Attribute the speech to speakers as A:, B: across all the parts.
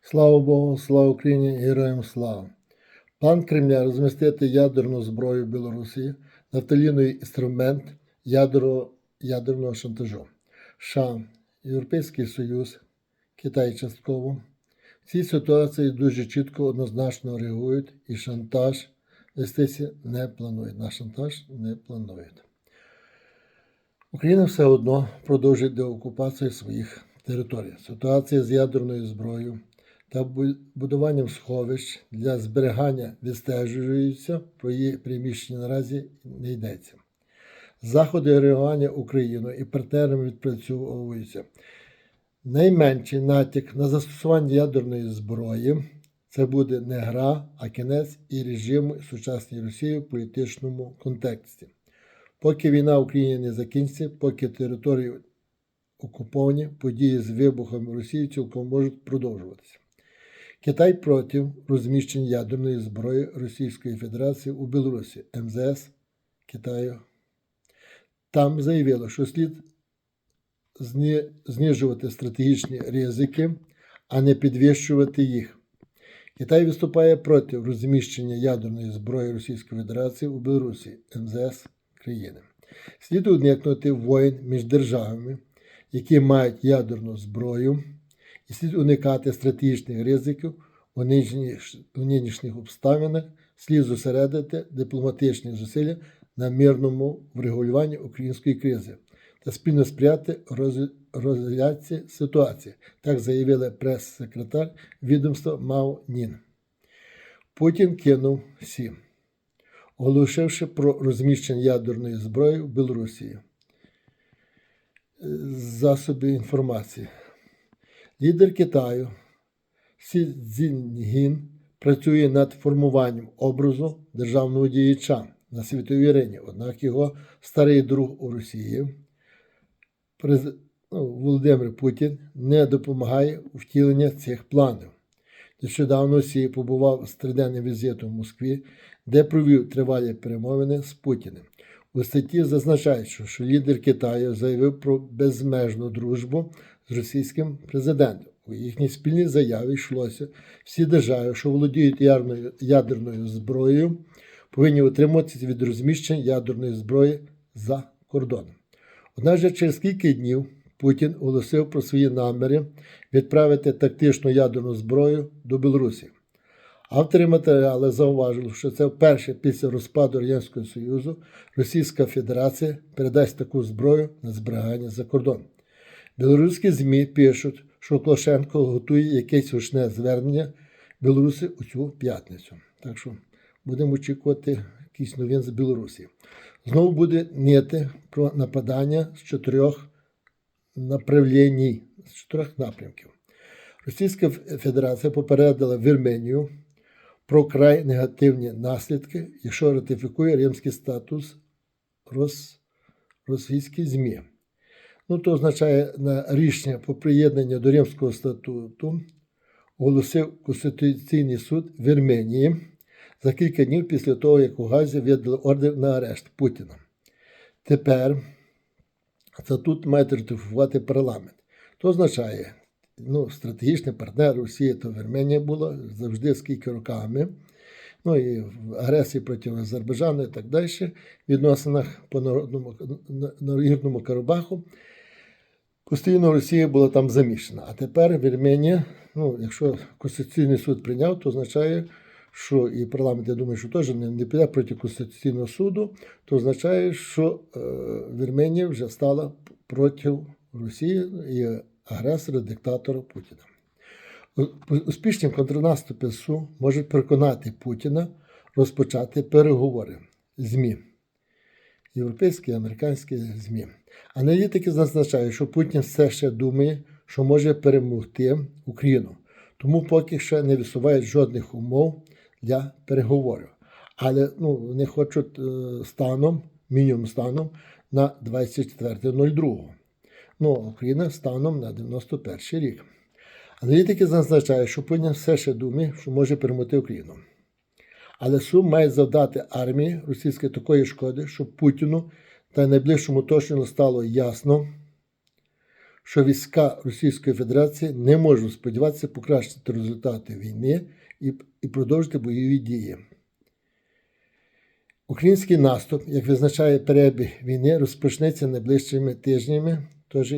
A: Слава Богу, слава Україні, героям слава. План Кремля розмістити ядерну зброю в Білорусі нафталіновий інструмент ядро, ядерного шантажу. США, Європейський Союз, Китай частково. В цій ситуації дуже чітко однозначно реагують і шантаж вестися не планують. На шантаж не планують. Україна все одно продовжує деокупацію своїх територій. Ситуація з ядерною зброєю та будуванням сховищ для зберігання відстежується, про її приміщення наразі не йдеться. Заходи реагування Україною і партнерами відпрацьовуються. Найменший натяк на застосування ядерної зброї це буде не гра, а кінець і режиму сучасної Росії в політичному контексті. Поки війна в Україні не закінчиться, поки території окуповані, події з вибухом Росії цілком можуть продовжуватися. Китай проти розміщення ядерної зброї Російської Федерації у Білорусі МЗС Китаю. Там заявило, що слід знижувати стратегічні ризики, а не підвищувати їх. Китай виступає проти розміщення ядерної зброї Російської Федерації у Білорусі МЗС країни. Слід уникнути воєн між державами, які мають ядерну зброю, і слід уникати стратегічних ризиків у нинішніх- обставинах, слід зосередити дипломатичні зусилля на мирному врегулюванні української кризи та спільно сприяти роз- розгляді ситуації, так заявила прес-секретар відомства Мао Нін. Путін кинув всі, оголошивши про розміщення ядерної зброї в Білорусі. Засоби інформації. Лідер Китаю Сі Цзіньгін працює над формуванням образу державного діяча на світовій арені, однак його старий друг у Росії През- ну, Володимир Путін не допомагає у втіленні цих планів. Нещодавно Сі побував з триденним візитом в Москві, де провів тривалі перемовини з Путіним. У статті зазначається, що лідер Китаю заявив про безмежну дружбу з російським президентом. У їхній спільній заяві йшлося, всі держави, що володіють ядерною, зброєю, повинні утримуватися від розміщення ядерної зброї за кордоном. Однак же через кілька днів Путін оголосив про свої наміри відправити тактичну ядерну зброю до Білорусі. Автори матеріалу зауважили, що це вперше після розпаду Радянського Союзу Російська Федерація передасть таку зброю на зберігання за кордон. Білоруські ЗМІ пишуть, що Клошенко готує якесь гучне звернення Білорусі у цю п'ятницю. Так що будемо очікувати якісь новин з Білорусі. Знову буде ніти про нападання з чотирьох направлень, з чотирьох напрямків. Російська Федерація попередила Вірменію про край негативні наслідки, якщо ратифікує римський статус Рос... російські ЗМІ. Ну, то означає на рішення про приєднання до Римського статуту оголосив Конституційний суд Вірменії за кілька днів після того, як у Газі видали ордер на арешт Путіна. Тепер статут має ратифікувати парламент. То означає, ну, стратегічний партнер Росії то Вірменія була завжди скільки роками. Ну і в агресії проти Азербайджану і так далі, в відносинах по народному на- на Нагірному Карабаху. Постійно Росія була там замішана. А тепер Вірменія, ну, якщо Конституційний суд прийняв, то означає, що і парламент, я думаю, що теж не, не піде проти Конституційного суду, то означає, що е, Вірменія вже стала проти Росії і агресора, диктатора Путіна. Успішні контрнаступи СУ можуть переконати Путіна розпочати переговори ЗМІ, європейські і американські ЗМІ. Аналітики зазначають, що Путін все ще думає, що може перемогти Україну, тому поки ще не висувають жодних умов для переговорів. Але ну, вони хочуть е, станом, мінімум станом на 24.02. Ну, Україна станом на 91 рік. Аналітики зазначають, що Путін все ще думає, що може перемогти Україну. Але Сум має завдати армії російської такої шкоди, щоб Путіну та найближчому точно стало ясно, що війська Російської Федерації не можуть сподіватися покращити результати війни і, і продовжити бойові дії. Український наступ, як визначає перебіг війни, розпочнеться найближчими тижнями, теж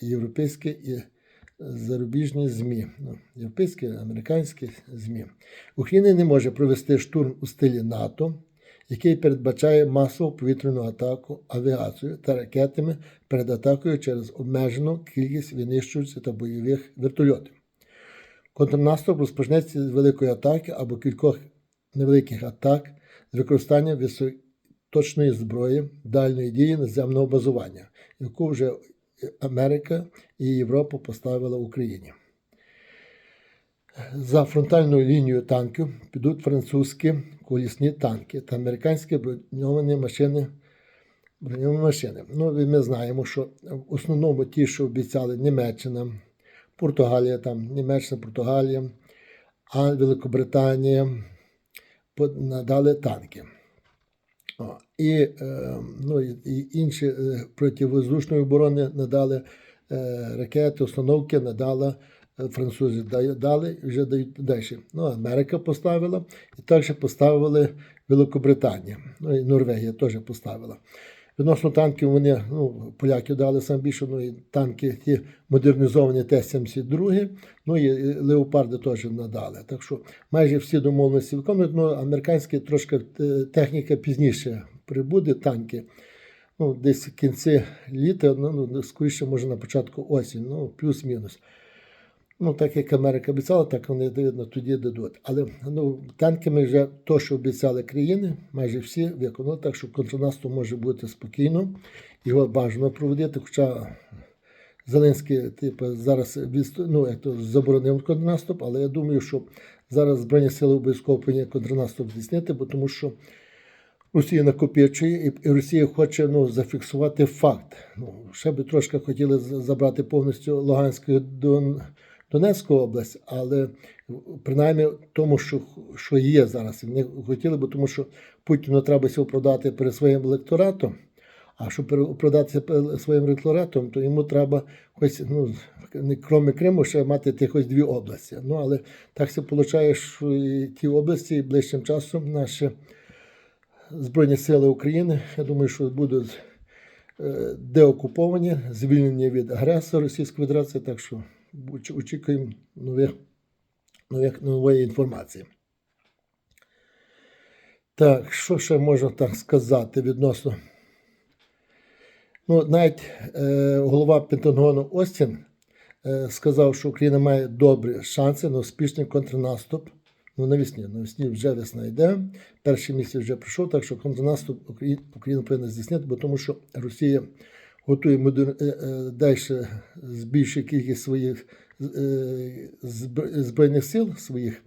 A: європейські і зарубіжні ЗМІ, ну, європейські, американські ЗМІ. Україна не може провести штурм у стилі НАТО, який передбачає масову повітряну атаку авіацією та ракетами перед атакою через обмежену кількість винищувачів та бойових вертольотів. Контрнаступ розпочнеться з великої атаки або кількох невеликих атак з використанням високоточної зброї дальної дії наземного базування, яку вже Америка і Європа поставила Україні. За фронтальною лінією танків підуть французькі колісні танки та американські броньовані машини. Броньовані машини. Ну, ми знаємо, що в основному ті, що обіцяли Німеччина, Португалія, там, Німеччина, Португалія, а Великобританія надали танки. І, е, ну, і, інші е, противоздушної оборони надали е, ракети, установки надала французи. Да- Дали вже дають далі. Ну, Америка поставила, і також поставили Великобританія. Ну і Норвегія теж поставила. Відносно танків вони, ну, поляки дали сам більше, ну і танки ті модернізовані Т-72, ну і леопарди теж надали. Так що майже всі домовленості виконують. Ну, американські трошки техніка пізніше прибуде, танки. Ну, десь в кінці літа, ну, ну скоріше, може на початку осінь, ну, плюс-мінус. Ну, так як Америка обіцяла, так вони видно тоді дадуть. Але ну, танками вже то, що обіцяли країни, майже всі виконали, так що контрнаступ може бути спокійно, його бажано проводити. Хоча Зеленський, типу, зараз відсто- ну, то, заборонив контрнаступ, але я думаю, що зараз Збройні сили обов'язково повинні контрнаступ здійснити, бо тому що Росія накопичує, і- Росія хоче ну, зафіксувати факт. Ну, ще би трошки хотіли забрати повністю Луганську Дон, Донецьку область, але принаймні тому, що, що є зараз. Вони хотіли би, тому що Путіну треба себе продати перед своїм електоратом. А щоб продатися своїм електоратом, то йому треба хоч, ну, не крім Криму, ще мати тих ось дві області. Ну, але так все виходить, що і ті області ближчим часом наші Збройні Сили України, я думаю, що будуть е, деокуповані, звільнені від агресора Російської Федерації, так що очікуємо нових, нових, нової інформації. Так, що ще можна так сказати відносно? Ну, навіть е, голова Пентагону Остін е, сказав, що Україна має добрі шанси на успішний контрнаступ. Ну, навесні. Навесні вже весна йде. Перший місяць вже пройшов, так що контрнаступ Україна, повинна здійснити, бо тому що Росія готує модер... е, е, далі збільшує кількість своїх е, збройних сил своїх,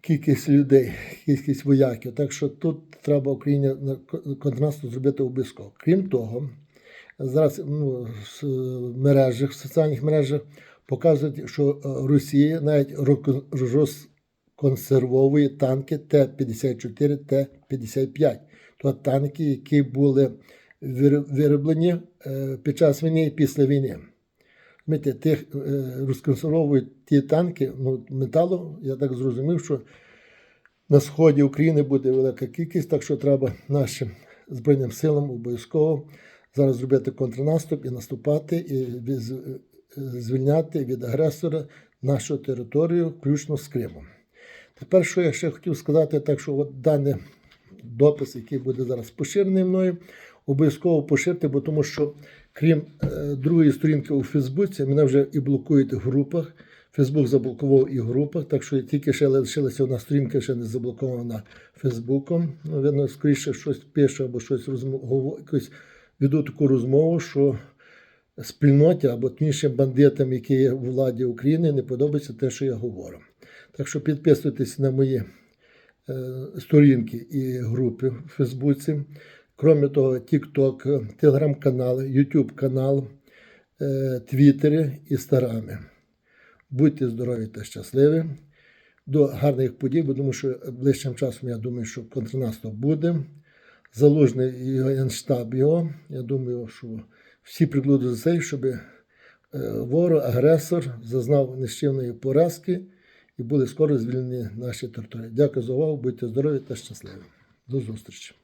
A: кількість людей, кількість вояків. Так що тут треба Україні на кон- контрнаступ зробити обов'язково. Крім того, зараз ну, в мережах, в соціальних мережах показують, що Росія навіть роко- розконсервовує танки Т-54, Т-55. То танки, які були вироблені е, під час війни і після війни. Тих е, розконсервовують ті танки ну, металу, я так зрозумів, що на сході України буде велика кількість, так що треба нашим Збройним силам обов'язково зараз зробити контрнаступ і наступати, і е, звільняти від агресора нашу територію, включно з Кримом. Тепер, що я ще хотів сказати, так що от даний допис, який буде зараз поширений мною, обов'язково поширити, бо тому що крім е, другої сторінки у Фейсбуці, мене вже і блокують в групах. Фейсбук заблокував і в групах, так що тільки ще лишилася одна сторінка, ще не заблокована Фейсбуком. Ну, видно, скоріше щось пише або щось розмову, якусь веду таку розмову, що спільноті або точніше бандитам, які є у владі України, не подобається те, що я говорю. Так що підписуйтесь на мої е, сторінки і групи в Фейсбуці. Крім того, TikTok, телеграм-канал, YouTube канал, е, Твіттері, Інстаграми. Будьте здорові та щасливі. До гарних подій, бо тому що ближчим часом я думаю, що контрнаступ буде. Залужний і генштаб його. Я думаю, що всі приклуди за це, щоб е, ворог, агресор зазнав нищівної поразки і були скоро звільнені наші території. Дякую за увагу, будьте здорові та щасливі. До зустрічі.